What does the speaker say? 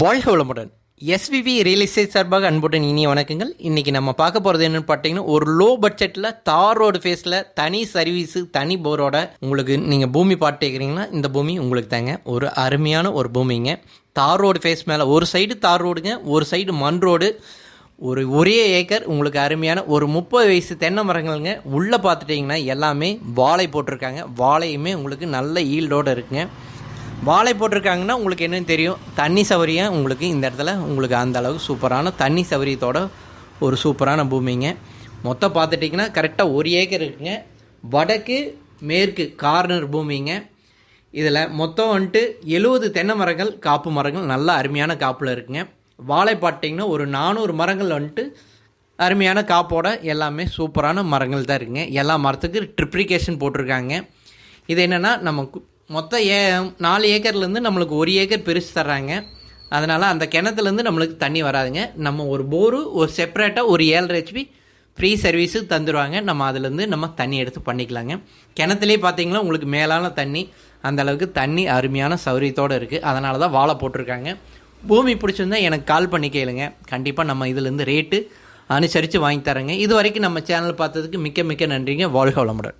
வாழ்க வளமுடன் SVV real estate சார்பாக அன்புடன் இனிய வணக்கங்கள். இன்றைக்கி நம்ம பார்க்க போகிறது என்னென்னு பார்த்தீங்கன்னா ஒரு லோ பட்ஜெட்டில் தார் ரோடு ஃபேஸில் தனி சர்வீஸு தனி போரோட உங்களுக்கு நீங்கள் பூமி பாட்டுக்கிறீங்கன்னா இந்த பூமி உங்களுக்கு தாங்க. ஒரு அருமையான ஒரு பூமிங்க. தார் ரோடு ஃபேஸ் மேலே ஒரு சைடு தார் ரோடுங்க ஒரு சைடு மண் ரோடு ஒரு ஒரே ஏக்கர் உங்களுக்கு அருமையான ஒரு முப்பது வயசு தென்னை மரங்கள்ங்க. உள்ளே பார்த்துட்டிங்கன்னா எல்லாமே வாழை போட்டிருக்காங்க. வாழையுமே உங்களுக்கு நல்ல ஈல்டோடு இருக்குங்க. வாழை போட்டிருக்காங்கன்னா உங்களுக்கு என்னன்னு தெரியும். தண்ணி சௌகரியம் உங்களுக்கு இந்த இடத்துல உங்களுக்கு அந்த அளவுக்கு சூப்பரான தண்ணி சௌகரியத்தோட ஒரு சூப்பரான பூமிங்க. மொத்தம் பார்த்துட்டிங்கன்னா கரெக்டாக ஒரு ஏக்கர் இருக்குங்க. வடக்கு மேற்கு கார்னர் பூமிங்க. இதில் மொத்தம் வந்துட்டு எழுபது தென்னை மரங்கள் காப்பு மரங்கள் நல்ல அருமையான காப்பில் இருக்குங்க. வாழை பார்த்தீங்கன்னா ஒரு நானூறு மரங்கள் வந்துட்டு அருமையான காப்போட எல்லாமே சூப்பரான மரங்கள் தான் இருக்குங்க. எல்லா மரத்துக்கும் ட்ரிப்ளிகேஷன் போட்டிருக்காங்க. இது என்னென்னா நம்ம கு- மொத்தம் ஏ நாலு ஏக்கர்லேருந்து நம்மளுக்கு ஒரு ஏக்கர் பெருசு தர்றாங்க. அதனால் அந்த கிணத்துலேருந்து நம்மளுக்கு தண்ணி வராதுங்க. நம்ம ஒரு போரு ஒரு செப்பரேட்டாக ஒரு ஏழரை ஹெச்பி ஃப்ரீ சர்வீஸு தந்துடுவாங்க நம்ம அதுலேருந்து நம்ம தண்ணி எடுத்து பண்ணிக்கலாங்க. கிணத்துலேயே பார்த்தீங்கன்னா உங்களுக்கு மேலான தண்ணி அந்த அளவுக்கு தண்ணி அருமையான சௌகரியத்தோடு இருக்குது அதனால தான் வாழை போட்டிருக்காங்க. பூமி பிடிச்சிருந்தா எனக்கு கால் பண்ணி கேளுங்க. கண்டிப்பாக நம்ம இதுலேருந்து ரேட்டு அனுசரித்து வாங்கி தரேங்க. இது வரைக்கும் நம்ம சேனல் பார்த்ததுக்கு மிக்க மிக்க நன்றிங்க. வாழ்க வளமுடன்.